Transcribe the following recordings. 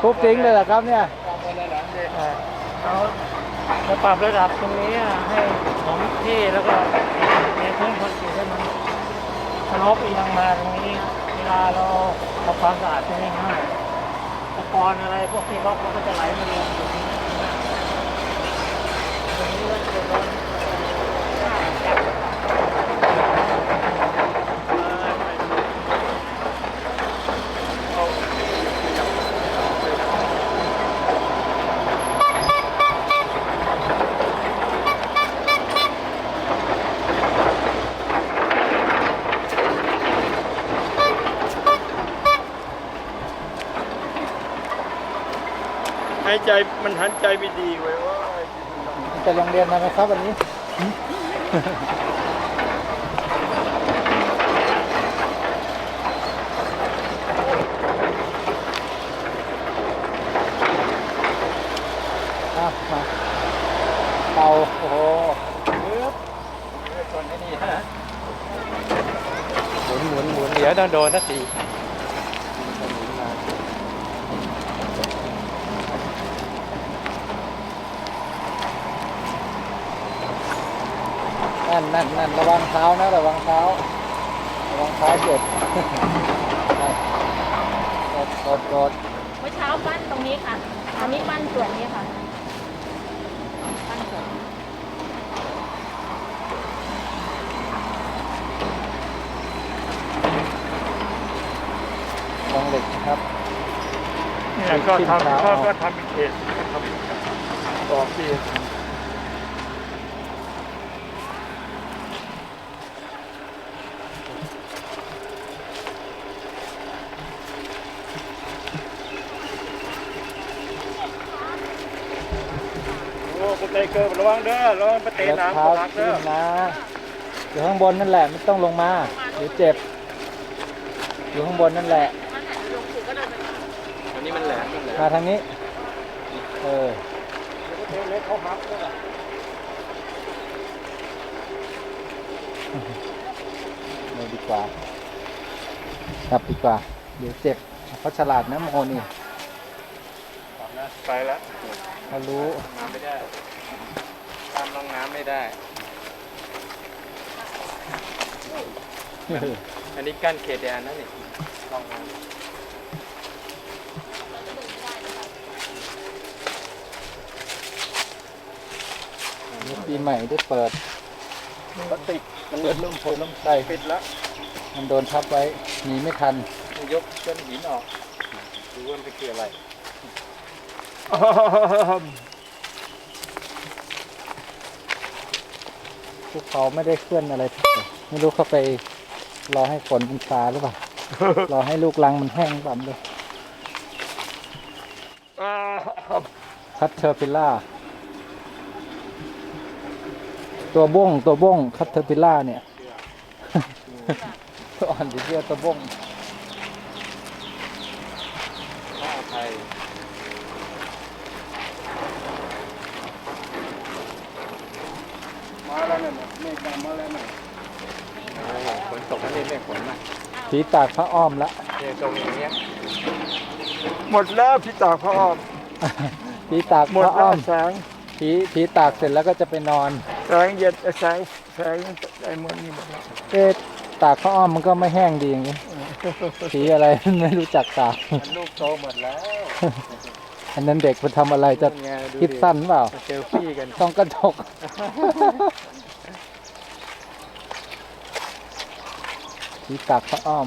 ทุบทิ้งเลยเหรอครับเนี่ยทำอะไรหลังเขาจะปรับระดับตรงนี้ให้ผมที่แล้วก็ในพื้นคอนกรีตให้มันสลบเอียงมาตรงนี้ เวลาเราทำความสะอาดจะง่ายๆตะกอนอะไรพวกที่ล็อกมันก็จะไหลมาลงตรงนี้ก็จะล้น หายใจมันหันใจไม่ดีเว้ยว่าจะโรงเรียนมาไหมครับวันนี้มาเตาโอ้โหปึ๊บชนไอ้นี่ฮะหมุนหมุนหมุนเดี๋ยวโดนโดนสักทีหมุนมา นั่นนั่นนั่นระวังเท้านะระวังเท้าระวังเท้าเจ็บกดกดกดเมื่อเช้าปั้นตรงนี้ค่ะอันนี้ปั้นส่วนนี้ค่ะปั้นส่วนนี้ลองเหล็กนะครับเนี่ยก็ขึ้นเท้าทำก็เอาก็ทำเป็นเขตทำบอกที่โอ้กุเตยเกิดระวังเด้อระวังไปเตะแล้วน้ำเท้าตกหักขึ้เด้นอนะอยู่ข้างบนนั่นแหละไม่ต้องลงมาเดี๋ยวเจ็บ อยู่ข้างบนนั่นแหละอันนี้มันแหลมมันแหลมมาทางนี้ เออเตะเล็กเขาหักเด้อเลยดีกว่า กลับดีกว่า เดี๋ยวเจ็บเขาฉลาดนะโมนี่ไปแล้วเขารู้น้ำไม่ได้ ตามลงน้ำไม่ได้ อันนี้กั้นเขตแดนนะนี่ลองน้นี่ปีใหม่ได้เปิดำพลาสติกมันเปิดลมฝนลมใส่ปิดแล้วมันโดนทับไว้หนีไม่ทัน ยกก้อนหินออกดูว่ามันเป็นคืออะไร ภูเขาไม่ได้เคลื่อนอะไรไม่รู้เขาไปรอให้ฝนมันซาหรือเปล่า รอให้ลูกลังมันแห้งบั่มเลยคัตเทอร์พิล่า ตัวบ้งตัวบ้งคัตเทอร์พิล่าเนี่ย ตัวอ่อนสีเสื้อตัวบ้ง ข้าวไทยมาแล้วเนี่ยเมฆมาแล้วเนี่ยโอ้โหฝนตกแล้ว นี่เมฆฝนนะผีตากพระอ้อมละเนี่ยตรงอย่างเงี้ยหมดแล้วพี่ตากพ่ออ้อมผีตากหมพดระแล้อ้วอมแสงผีผีตากเสร็จแล้วก็จะไปนอน แสงเย็นแสงแสงไอ้หมดนี่หมดแล้วเอ๊ะตากพระอ้อมมันก็ไม่แห้งดีอย่างนี้ผีอะไร ไม่รู้จักตากมันลูกโตหมดแล้วอันนั้นเด็กมันทำอะไรจะนู่นไงดูคิดสั้นเปล่า เซลฟี่กันต้องกระจก ผีตากพระอ้อม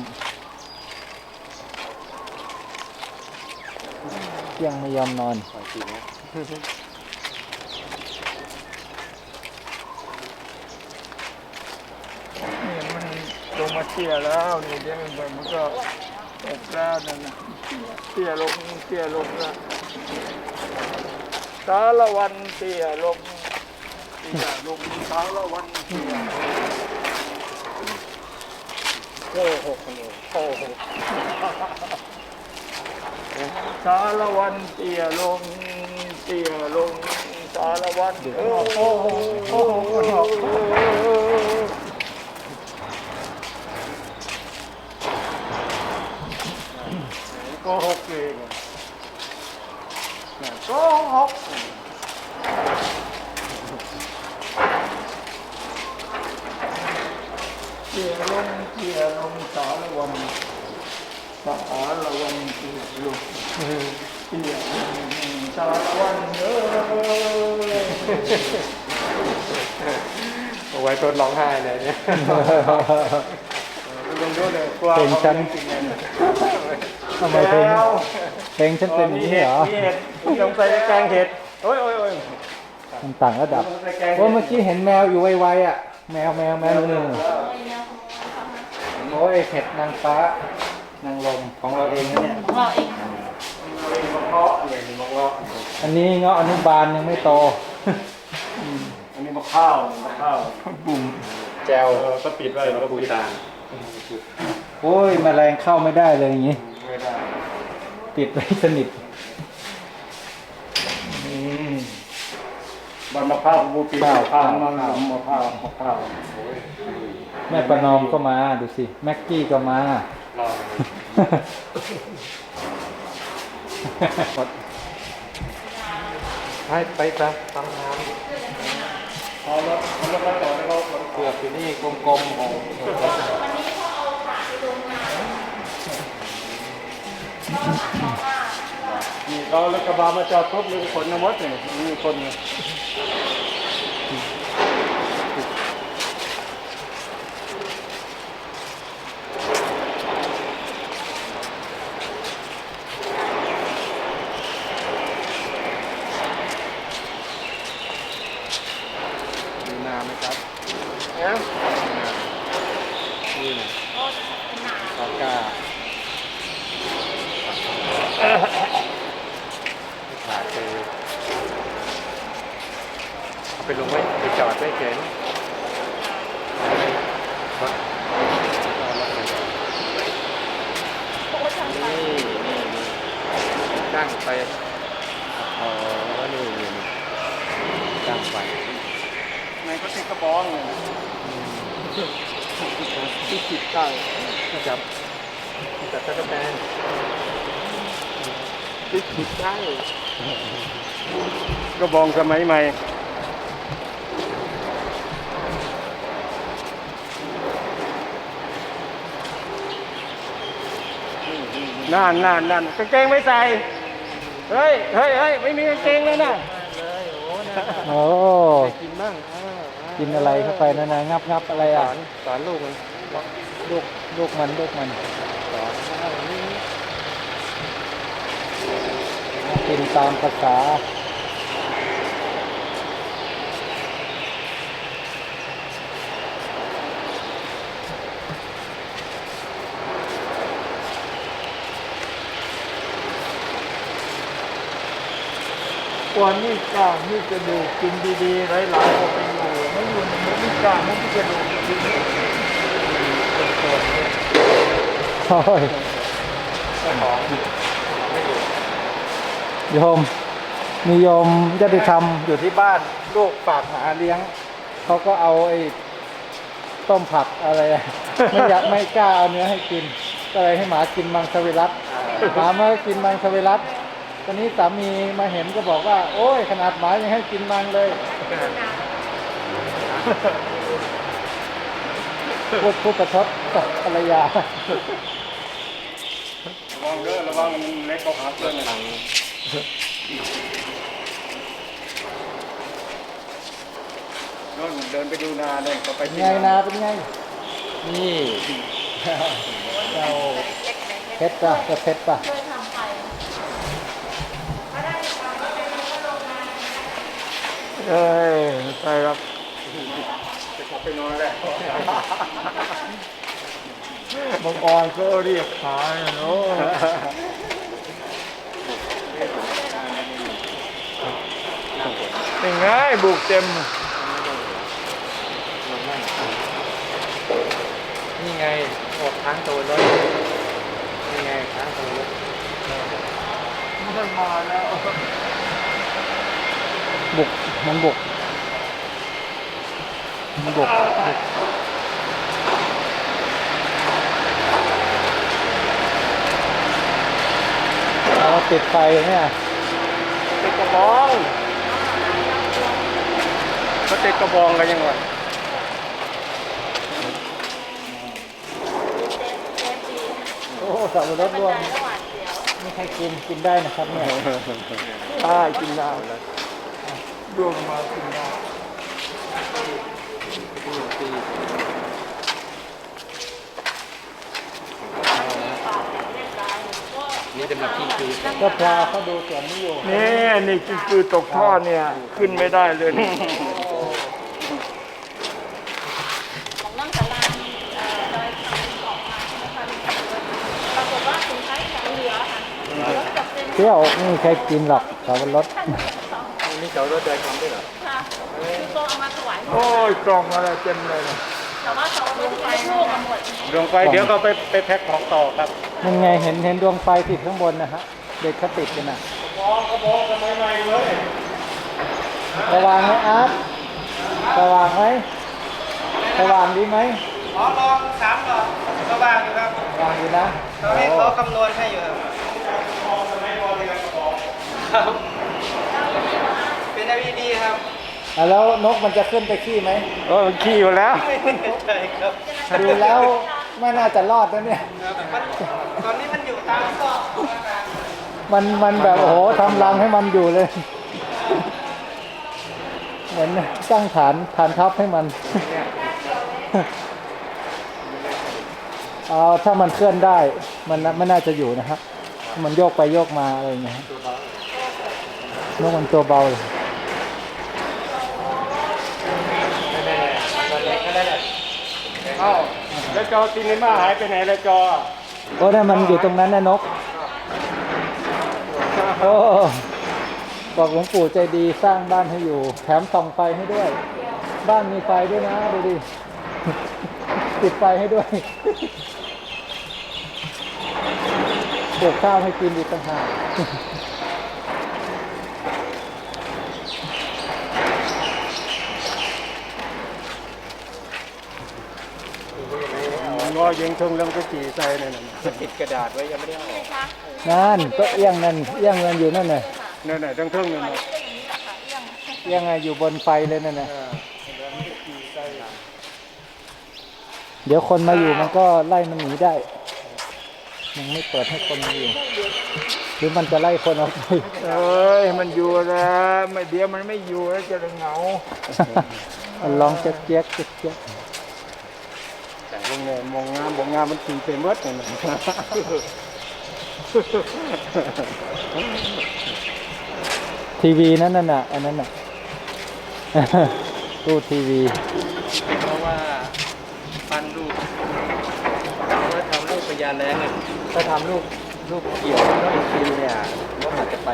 เที่ยงไม่ยอมนอน นี่มันลงมาเตี้ยแล้วนี่เดี๋ยวมันมันก็ตกแล้วนั่นนะเตี้ยลงเตี้ยลงแล้วสารวันเตี้ยลงเตี้ยลงสารวันเตี้ย โหโอ้โหสารวันเตี่ยลงเตี่ยลงสารวันโอ้โหโอ้โห โกหกเองเนี่ยโกหกเกี่ยลงเกี่ยลงสารวันสารวันเกี่ยลงเกี่ยลงสารวันเอ้ย เอาไว้ทดร้องไห้เลยเนี่ยลงด้วยเลยกลัวเพลงฉันจริงๆเลยทำไมเพลงเพลงฉันเป็นอย่างนี้เหรอมีเห็ดมีลงใส่แกงเห็ดโอ้ยโอ้ยโอ้ยมันต่างระดับลงใส่แกงโอ้เมื่อกี้เห็นแมวอยู่ไวๆอะ แมวแมวแมวหนึ่งโอ้ยเห็ดนางฟ้านางลมของเราเองนะเนี่ยของเราเองมะเงาะเนี่ยมะเงาะอันนี้เงาะอนุบาลยังไม่โต อันนี้มะข้าวมะข้าวบุ่ม แจวเออก็ปิดไว้แล้วก็ปิดตาโอ้ยแมลงเข้าไม่ได้เลยอย่างนี้ ไม่ได้ติดไว้สนิทอืมใบมะพร้าวบูปีมะพร้าวมะนาวมะพร้าวมะพร้าวแม่ประนอมก็มาดูสิ แม็กกี้ก็มา รอไปไปซะฟังน้พอแล้วพอแล้วก็ต่อแล้วก็ำเกื อยู่นี่กลมๆของวันนี้พอเอาขาไปลงงานนี่เราแล้วกระบะมาจอดครบเลยคนนวัดเนี่ยมีคนเนี่ย ดูนาไหมครับ เนี่ย นี่นะปากกาขาดไปเอาไปลงไว้ไปจอดไว้เฉยรถเอารถไปจอดนี่นี่นี่ตั้งไปอ๋อนี่นี่นี่ตั้งไป ไหน ก็ติดกระบองเนี่ยที่ติดใต้จับจับตะกั่วแตนที่ติดใต้งกระบองสมัยใหม่นั่นนั่นนั่นกางเกงไม่ใส่ เฮ้ยเฮ้ยเฮ้ยไม่มีกางเกงเลยนะโอ้กินบ้าง กินอะไรเข้าไปนะนะงับงับอะไรสอะอนสอนลูกมันลูกลูกมันลูกมัน สอนว่านี่กินตามภาษาวันนี้กล้างนี่กระดูกกินดีๆหลายๆคนไปอยู่ไม่อยู่ ในมือนี่กล้างนี่กระดูกกินตัวเนี่ยโอ้ยมองโยมมีโยมญาติธรรมอยู่ที่บ้านลูกฝากหาเลี้ยง เขาก็เอาไอ้ต้มผักอะไร ไม่อยากไม่กล้าเอาเนื้อให้กิน ก็เลยให้หมากินมังสวิรัตหมามากินมังสวิรัตตอนนี้สามีมาเห็นก็บอกว่า โอ้ยขนาดหมายังให้กินมังเลย พูดพูดประชดกับภรรยา ระวังเด้อระวังมันเล็กเขาหาเพื่อนหลังนู่นเดินไปดูนาเลยเขาไปเป็นที่ไงนาเป็นไง นี่เจ้าเพชรป่ะจะเพชรป่ะช่วยทำไปเอ้ยใช่ครับ จะกลับไปนอนแล้วบางออนก็เรียกขายเนาะเป็นไงบุกเต็ม นี่ไงออกค้างตัวรถนี่ไงค้างตัวรถมันมาแล้ว บุกมันบุก มันบุกบุกติดไฟเนี่ยติดกระบองเขาติดกระบองกันยังไงโอ้สับปะรดร่วงไม่ใครกินกินได้นะครับเนี่ยได้กินได้รวมมากินได้ นี่จะมากินคือ ก็พลาเขาดูสวนนี้อยู่นี่นี่คือคือตกท่อเนี่ย ขึ้นไม่ได้เลยนี่ของนั่งสารามเอ่อดอยคำออกมาใช่ไหมคะปรากฏว่าสินค้าของเหลือค่ะเหลือกับเป็นเปรี้ยวไม่มีใครกินหรอกสับปะรดท่านสองนี่เขารถเดินทำด้วยเหรอค่ะคือตัวเอามาถวายหมดโอ้ยกล่องอะไรเต็มเลยนะแต่ว่าเขาไม่ได้ลูกมาหมดลงไปเดี๋ยวเขาไปไปแพ็คของต่อครับมันไงเห็นเห็นดวงไฟติดข้างบนนะฮะ เด็กเขาติดกันนะมองกระบองกันใหม่ๆเลยสว่างไหมอาร์ตสว่างไหมสว่างดีไหมขอลองสามก่อนก็ว่างอยู่ครับสว่างดีนะตอนนี้เขาคำนวณให้อยู่ครับครับเป็น LED ครับอะแล้วนกมันจะขึ้นไปขี้ไหมเออมันขี้มาแล้วไม่แน่ใจครับดูแล้วไม่น่าจะรอดนะเนี่ยครับมันตอนนี้มันอยู่ตามซอกของอาคาร มันมันแบบโอ้โหทำรังให้มันอยู่เลย เหมือนตั้งฐานฐานทัพให้มันเอาถ้ามันเคลื่อนได้ มันน่ะไม่น่าจะอยู่นะครับ มันโยกไปโยกมาอะไรอย่างเงี้ยฮะนกมันตัวเบาเลยเอ้าแล้วจอซีนิม่าหายไปไหนแล้วจอโอ้นั่นมันอยู่ตรงนั้นนะนก โอ้บอกหลวงปู่ใจดีสร้างบ้านให้อยู่ แถมส่องไฟให้ด้วย บ้านมีไฟด้วยนะดูดิติดไฟให้ด้วยปลูกข้าวให้กินดีต่างหาก อยิงทงล้วก็ขี่ใส่นั่นน่ะติดกระดาษไว้ยังไม่ได้เอาออกคะนั่นก็เอียงนั่นเอียงเงินอยู่นั่นน่ะนั่นน่ะทั้งทึ่งนั่นน่ะก็องนี้แหละค่ะเรื่องเอี้ยงไงอยู่บนไฟเลยนั่นน่ะเดี๋ยวคนมาอยู่มันก็ไล่มันหนีได้ยังไม่เปิดให้คนมาอยู่หรือมันจะไล่คนออกไปเอ้ยมันอยู่แล้วไม่เดี๋ยวมันไม่อยู่แล้วจะเหงามันร้องเจ๊กเจ๊กเจ๊ก เจ๊ยกแต่พวกเนี่ยมองงามบอกงามมันขี่เต็มเบิดนั่นน่ะทีวีนั่นน่ะอันนั้นน่ะตู้ทีวี เพราะว่าปันลูกเพราะว่าทำลูกพยานแรงเลยถ้าทำลูกลูกเกี่ยวแล้วอีกทีเนี่ยรถอาจจะไป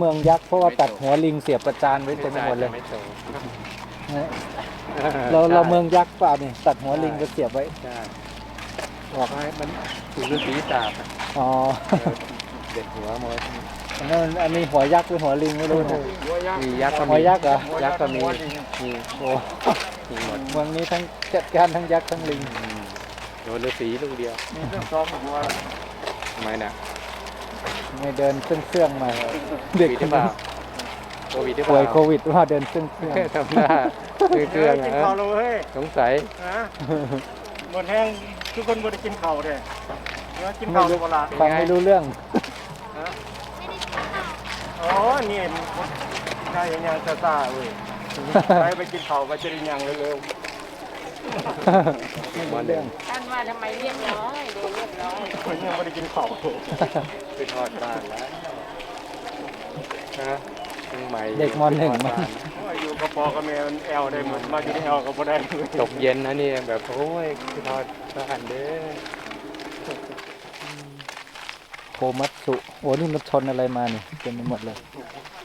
เรานี่เมืองยักษ์เพราะว่าตัดหัวลิงเสียบประจานไว้เต็มไปหมดเลยนะเราเราเมืองยักษ์เปล่านี่ตัดหัวลิงก็เสียบไว้ใช่บอกให้มันถูกฤาษีตาบอะอ๋อเด็ดหัวมาไว้ที่นี่อันนั้นอันนี้หัวยักษ์หรือหัวลิงไม่รู้นะมียักษ์ก็หัมีวยักษ์เหรอยักษ์ก็มีมีโอ้มีหมดเมืองนี้ทั้งจัดการทั้งยักษ์ทั้งลิงอืมโดนฤาษีลูกเดียวมีทั้งสองหัวทำไมน่ะ ไม่เดินเครื่องเครื่องๆมาโคเด็กวิดหรือเปล่าโควิดหรือเปป่วยล่าโควิดว่าเดินเครื่องเครื่อง ทำหน้าเครื่องๆกินนะข้าวเลยเฮ้ยสงสัยนะหมดแห้งทุกคนบ่ได้กินข้าวเลยเนื้อกินข้าวโบราณฟังไม่รู้เรื่องอ๋อนี่ได้ยังยังซ่าๆเว้ยไปไปกินข้าวไปจะได้ยังเร็วไม่รู้เรื่อง ท่านว่าทำไมเรียบร้อยดูเรียบร้อยๆ คนยังไม่ได้กินข้าวไปทอดบ้านแล้วนะยังใหม่เด็กมหนึ่งมั้งทอดบ้าอยู่กับพ่อกับแม่มันแอลได้หมดมาอยู่ในแอลก็บ่ได้เลยตกเย็นนะนี่แบบโอ้ยคือทอดทอดเด้อโคมัตสุ โอ้นี่มันชนอะไรมานี่เต็มไปหมดเลย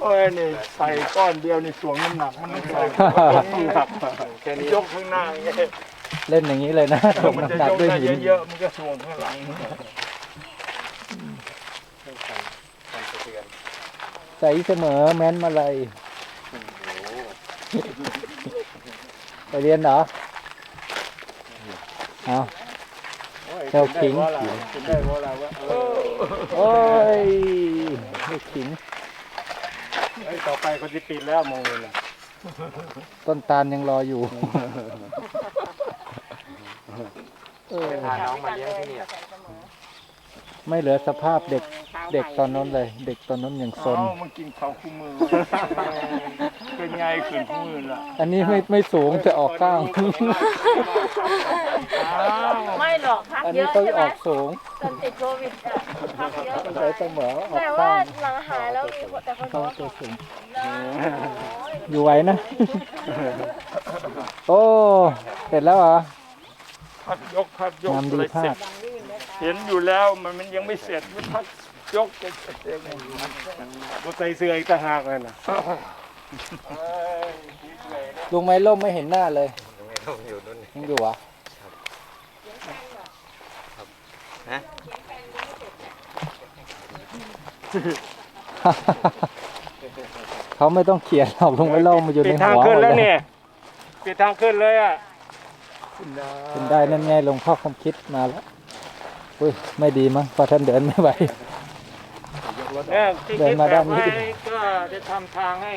โอ้ยนี่ใส่ก้อนเดียวนี่สวงน้ำหนักมันต้องใส่น้ำหนักแค่นี้ยกข้างหน้าอย่างเงี้ย เล่นอย่างนี้เลยนะถมมันจะน้ำหนักยกด้วยได้หินเยอะๆมันก็สวงข้างหลังใสเสมอแม้นมาเลยไปเรียนเหรอเอา เจ้าขิงกินได้เพราะอะไรวะเออโอ้ยไม่ขิงไอ้ยต่อไปเขาจะปิดแล้วมองเลยนะต้นตาลยังรออยู่ เออ พาน้องมาเลี้ยงที่นี่อะไม่เหลือสภาพเด็กเด็กตอนนั้นเลย เด็กตอนนั้นอย่างซนอ๋อมันกินข้าวคู่มือ เป็นไงขึ้นคู่มือละอันนี้ไม่ไม่สูงจะออกข้างไม่หรอกพักอันเยนี้อะเขาใช่ไหอมอกสูงตอนติดโควิดอะพักเยอะใสเสมอออกแต่ว่าข้างหลังหายแล้วมีคนแต่คนบเขาอกว่าตัวสูงเลิกอยู่ไหวนะ โอ้ เสร็จแล้วเหรอ พักยกพักยกงามดีเลยเสร็จภาพ เห็นอยู่แล้วมันมันยังไม่เสร็จมันพักยกจะเสร็จเองมันใส่เสื้ออีกต่างหากเลยนะลุงไม้ล่มไม่เห็นหน้าเลยอยู่นู่นยังอยู่เหรอฮะเขาไม่ต้องเขียนหรอกลุงไม้ล่มมาอยู่ในปิดทางหัวหขึ้นมดแล้วเลยเนี่ยปิดทางขึ้นเลยอะ เป็นได้นั่นไงหลวงพ่อคำคิดมาแล้วอุ้ยไม่ดีมั้งเพราะท่านเดินไม่ไหว เนี่ยที่เดินคิดมาแบด้าบนนี้ ไว้ก็จะทำทางให้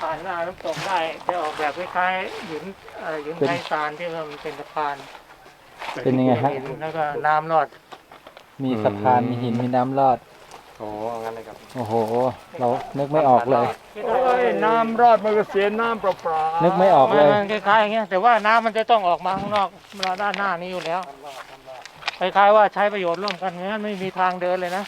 ผ่านหน้าน้ำตกได้จะออกแบบคล้ายๆหินเอ่อหินไทยซานที่มันเป็นสะพานเป็นยังไงฮะ หินแล้วก็น้ำรอดมีสะพานมีหินมีน้ำรอดโอ้งั้นเลยครับ โอ้โห เรานึกไม่ออกเลย โอ้ยน้ำรอดมันก็เสียน้ำเปล่าๆนึกไม่ออกเลยมันคล้ายๆอย่างเงี้ยแต่ว่าน้ำมันจะต้องออกมาข้างนอกมาด้านหน้านี้อยู่แล้วคล้ายๆว่าใช้ประโยชน์ร่วมกันงั้นไม่มีทางเดินเลยนะ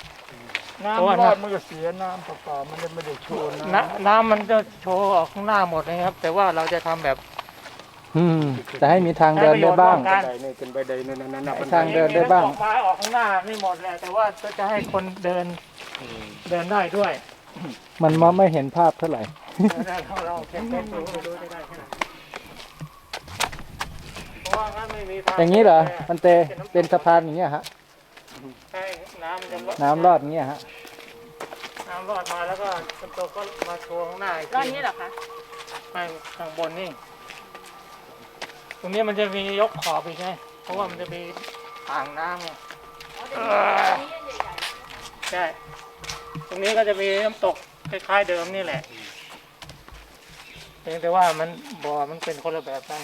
น้ำรอดมันก็เสียน้ำเปล่าๆมันไม่ได้โชว์น้น้ำน้ำมันจะโชว์ออกข้างหน้าหมดนะครับ แต่ว่าเราจะทำแบบ อืมจะให้มีทางเดินได้บ้างใช้ประโยชน์ร่วมกันใดนี่เป็นใบใดนั่นนั่นนั่นทางเดินได้บ้างออกมาออกข้างหน้านี่หมดแหละแต่ว่าจะให้คนเดินเดินได้ด้วยมันมองไม่เห็นภาพเท่าไหร่เราเราเข็นเป็นดูดูได้ได้แค่ไหนเพราะว่างั้นไม่มีทางอย่างนี้เหรอมันเตเป็นสะพานอย่างเงี้ยฮะใช่น้ำมันจะน้ำรอดอย่างเงี้ยฮะน้ำรอดมาแล้วก็ต้นโตก็มาโชว์ข้างหน้าอีกร้านทีนี้เหรอคะ ไม่ข้างบนนี่ต รงนี้มันจะมียกขอบอีกไงเพราะว่ามันจะมีอ่างน้ำไงอ๋อเดี๋ยวนี้อันนี้ใหญ่ใช่ตรงนี้ก็จะมีน้ำตกคล้ายๆเดิมนี่แหละเพียงแต่ว่ามันบ่อมันเป็นคนละแบบกัน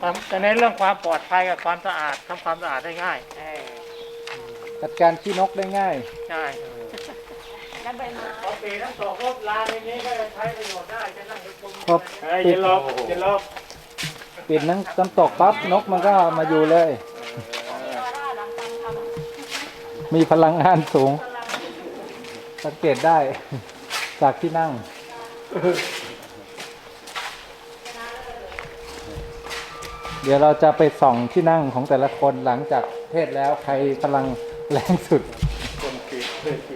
แต่แต่ในเรื่องความปลอดภัยกับความสะอาดทำความสะอาดได้ง่ายจัดการขี้นกได้ง่ายใช่ๆด้านใบไม้ปกติน้ำตกก็ลานในนี้ก็จะใช้ประโยชน์ได้จะนั่งชมพอเฮ้ยปิจะดลบจะลบ ปิดน้ำน้ำตกปั๊บนกมันก็มาอยู่เลย มีพลังงานสูง สังเกตได้ จากที่นั่งเดี๋ยวเราจะไปส่องที่นั่งของแต่ละคนหลังจากเทศแล้วใครพลังแรงสุดคนเกลียดเคยคน